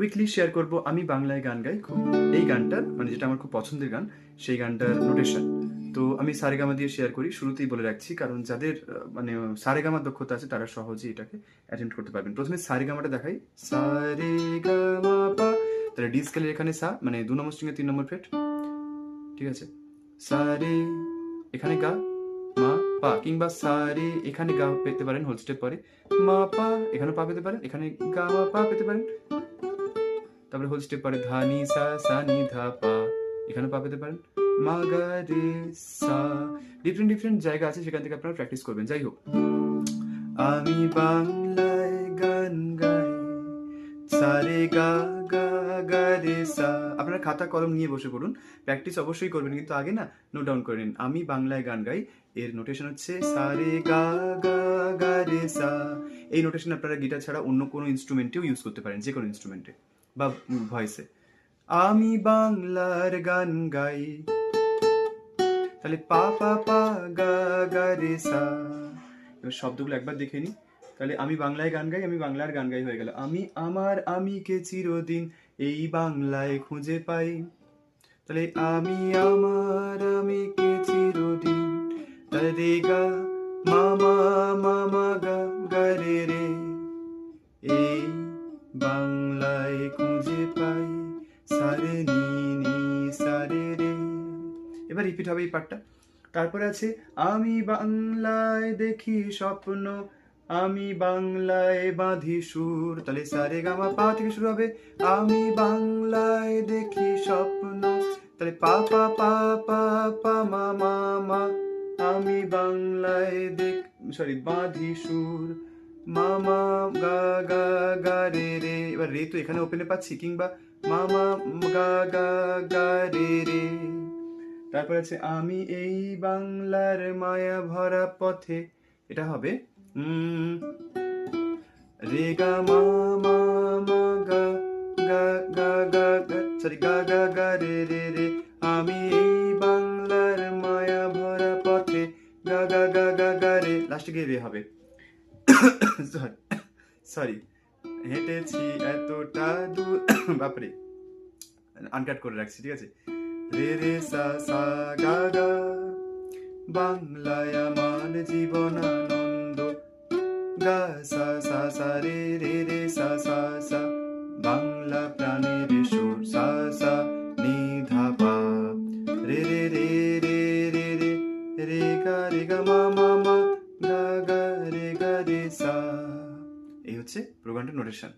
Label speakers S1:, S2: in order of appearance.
S1: Quickly share করব আমি বাংলায় গান গাই খুব। এই গানটার মানে যেটা আমার খুব পছন্দের গান, সেই গানটার নোটেশন তো আমি সারেগামা দিয়ে শেয়ার করি, শুরুতেই বলে রাখছি, কারণ যাদের মানে সারেগামার দক্ষতা আছে, তারা সহজেই এটাকে অ্যাটেন্ড করতে পারবেন। প্রথমে সারেগামাটা দেখাই। সারেগামা তাহলে ডি স্কেলের এখানে সা মানে দু নম্বর স্ট্রিংয়ে তিন নম্বর ফ্রেট ঠিক আছে? সারে, এখানে গা, মা, পা, কিংবা সারে, এখানে গা পেতে পারেন হোল স্টেপ পরে। মা, পা, এখানে পা পেতে পারেন, এখানে গা, মা, পা পেতে পারেন। তারপরে হোল স্টেপ পরে ধা, নি, সা সা, নি, ধা, পা। এখানে পা পেতে পারেন। মা, গা, রে, সা। ডিফারেন্ট ডিফারেন্ট জায়গা আছে, সেখান থেকে আপনারা প্র্যাকটিস করবেন। যাই হোক। আমি বাংলায় গান গাই। সারে গা গা গা, রে, সা। আপনারা খাতা, কলম নিয়ে বসে পড়ুন। প্র্যাকটিস অবশ্যই করবেন, কিন্তু আগে না নোট ডাউন করে নিন। আমি বাংলায় গান গাই। এর নোটেশন হচ্ছে, সা, রে, গা গা গা, রে, সা। এই নোটেশন আপনারা গিটার ছাড়া অন্য কোনো ইনস্ট্রুমেন্টেও ইউজ করতে পারেন যে কোনো ইনস্ট্রুমেন্টে বা ভয়েসে আমি বাংলার গান গাই। তাহলে পা পা পা, গা গা, রে, সা। এবার শব্দগুলো একবার দেখে নিই। তাহলে আমি বাংলায় গান গাই, আমি বাংলার গান গাই হয়ে গেল। আমি, আমার আমি কে চিরদিন এই বাংলায় খুঁজে পাই। তাহলে আমি, আমার আমি কে চিরদিন। তাহলে গা বাংলায় খুঁজে পাই, সারে নি সারে রে। এবার রিপিট হবে এই পার্টটা তারপরে আছে, আমি বাংলায় দেখি স্বপ্ন, আমি বাংলায় বাঁধি সুর। তাহলে সারে গামা পা থেকে শুরু হবে, আমি বাংলায় দেখি স্বপ্ন। তাহলে পা পা পা পা পা, মা মা আমি বাংলায় দেখ সরি বাঁধি সুর। মামা গা গা গা রে রে এবার রে তো এখানে ওপেনে পাচ্ছি কিংবা মামা গা গা গা রে রে তারপর আছে আমি এই বাংলার মায়া ভরা পথে এটা হবে রে গা মা মা মা গা গা গা গা গা সরি গা গা গা রে রে রে আমি এই বাংলার মায়া ভরা পথে গা গা গা গা গা রে লাস্টে গিয়ে রে হবে সরি হেঁটেছি এতটা দূর। বাপরে। আনকাট করে রাখছি, ঠিক আছে? রে রে সা সা গা গা। বাংলায় আমার জীবন আনন্দ গা সা সা সা রে রে রে রে গা রে সা এই হচ্ছে প্রোগ্রামটা নোটেশন